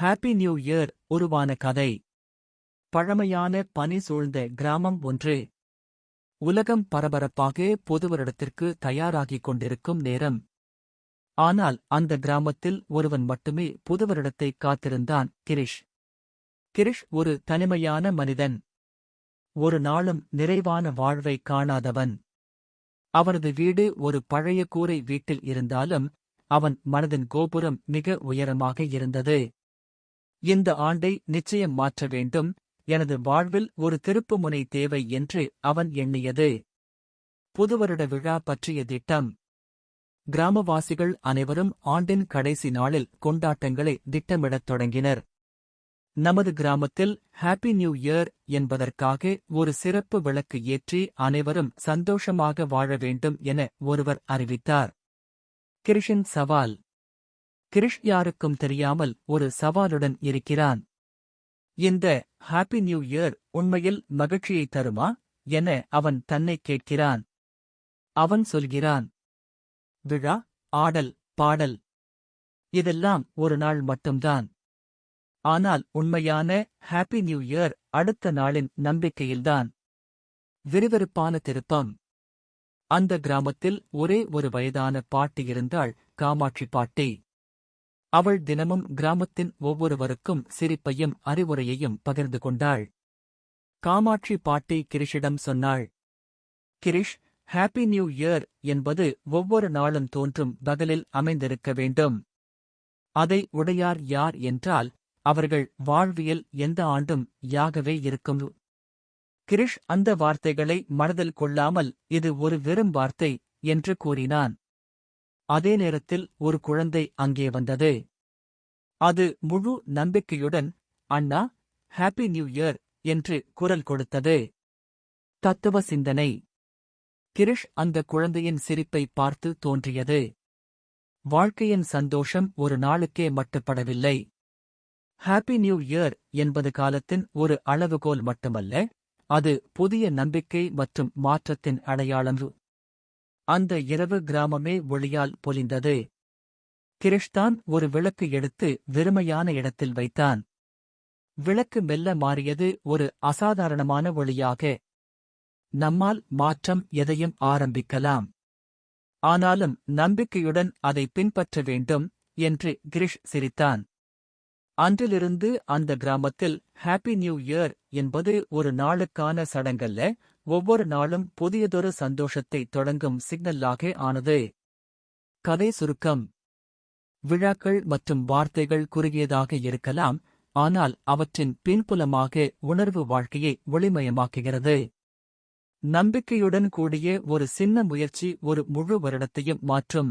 Happy new year உருவான கதை. பழமையான பனி சூழ்ந்த கிராமம் ஒன்று. உலகம் பரபரப்பாக பொது வருடத்திற்கு தயாராகிக் கொண்டிருக்கும் நேரம். ஆனால் அந்த கிராமத்தில் ஒருவன் மட்டுமே புது வருடத்தை காத்திருந்தான் கிரிஷ். கிரிஷ் ஒரு தனிமையான மனிதன். ஒரு நாளும் நிறைவான வாழ்வை காணாதவன். அவனது வீடு ஒரு பழைய கூரை வீட்டில் இருந்தாலும் அவன் மனதின் கோபுரம் மிக உயரமாக இருந்தது. இந்த ஆண்டை நிச்சயம் மாற்ற வேண்டும். எனது வாழ்வில் ஒரு திருப்புமுனை தேவை என்று அவன் எண்ணியது. புதுவருட விழா பற்றிய திட்டம். கிராமவாசிகள் அனைவரும் ஆண்டின் கடைசி நாளில் கொண்டாட்டங்களை திட்டமிடத் தொடங்கினர். நமது கிராமத்தில் ஹாப்பி நியூ இயர் என்பதற்காக ஒரு சிறப்பு விளக்கு ஏற்றி அனைவரும் சந்தோஷமாக வாழ வேண்டும் என ஒருவர் அறிவித்தார். கிருஷன் சவால். கிரிஷ் யாருக்கும் தெரியாமல் ஒரு சவாலுடன் இருக்கிறான். இந்த ஹாப்பி நியூ இயர் உண்மையில் மகிழ்ச்சியை தருமா என அவன் தன்னை கேட்கிறான். அவன் சொல்கிறான் விழா ஆடல் பாடல் இதெல்லாம் ஒரு நாள் மட்டும்தான். ஆனால் உண்மையான ஹாப்பி நியூ இயர் அடுத்த நாளின் நம்பிக்கையில்தான். விறுவிறுப்பான திருப்பம். அந்த கிராமத்தில் ஒரே ஒரு வயதான பாட்டி இருந்தாள் காமாட்சி பாட்டி. அவள் தினமும் கிராமத்தின் ஒவ்வொருவருக்கும் சிரிப்பையும் அறிவுரையையும் பகிர்ந்து கொண்டாள். காமாட்சி பாட்டி கிரிஷிடம் சொன்னாள். கிரிஷ் ஹாப்பி நியூ இயர் என்பது ஒவ்வொரு நாளும் தோன்றும் பகலில் அமைந்திருக்க வேண்டும். அதை உடையார் யார் என்றால் அவர்கள் வாழ்வியல் எந்த ஆண்டும் யாகவே இருக்கும். கிரிஷ் அந்த வார்த்தைகளை மனதில் கொள்ளாமல் இது ஒரு வெறும் வார்த்தை என்று கூறினான். அதே நேரத்தில் ஒரு குழந்தை அங்கே வந்தது. அது முழு நம்பிக்கையுடன் அண்ணா ஹாப்பி நியூ இயர் என்று குரல் கொடுத்தது. தத்துவ சிந்தனை. கிரிஷ் அந்த குழந்தையின் சிரிப்பை பார்த்து தோன்றியது. வாழ்க்கையின் சந்தோஷம் ஒரு நாளுக்கே மட்டுப்படவில்லை. ஹாப்பி நியூ இயர் என்பது காலத்தின் ஒரு அளவுகோல் மட்டுமல்ல அது புதிய நம்பிக்கை மற்றும் மாற்றத்தின் அடையாளம் அந்த இரவு கிராமமே ஒளியால் பொலிந்தது. கிரிஷ்தான் ஒரு விளக்கு எடுத்து வெறுமையான இடத்தில் வைத்தான். விளக்கு மெல்ல மாறியது ஒரு அசாதாரணமான ஒளியாக. நம்மால் மாற்றம் எதையும் ஆரம்பிக்கலாம். ஆனாலும் நம்பிக்கையுடன் அதை பின்பற்ற வேண்டும் என்று கிரிஷ் சிரித்தான். அன்றிலிருந்து அந்த கிராமத்தில் ஹாப்பி நியூ இயர் என்பது ஒரு நாளுக்கான சடங்கல்ல ஒவ்வொரு நாளும் புதியதொரு சந்தோஷத்தை தொடங்கும் சிக்னல்லாக ஆனது. கதை சுருக்கம். விழாக்கள் மற்றும் வார்த்தைகள் குறுகியதாக இருக்கலாம் ஆனால் அவற்றின் பின்புலமாக உணர்வு வாழ்க்கையை ஒளிமயமாக்குகிறது. நம்பிக்கையுடன் கூடிய ஒரு சின்ன முயற்சி ஒரு முழு வருடத்தையும் மாற்றும்.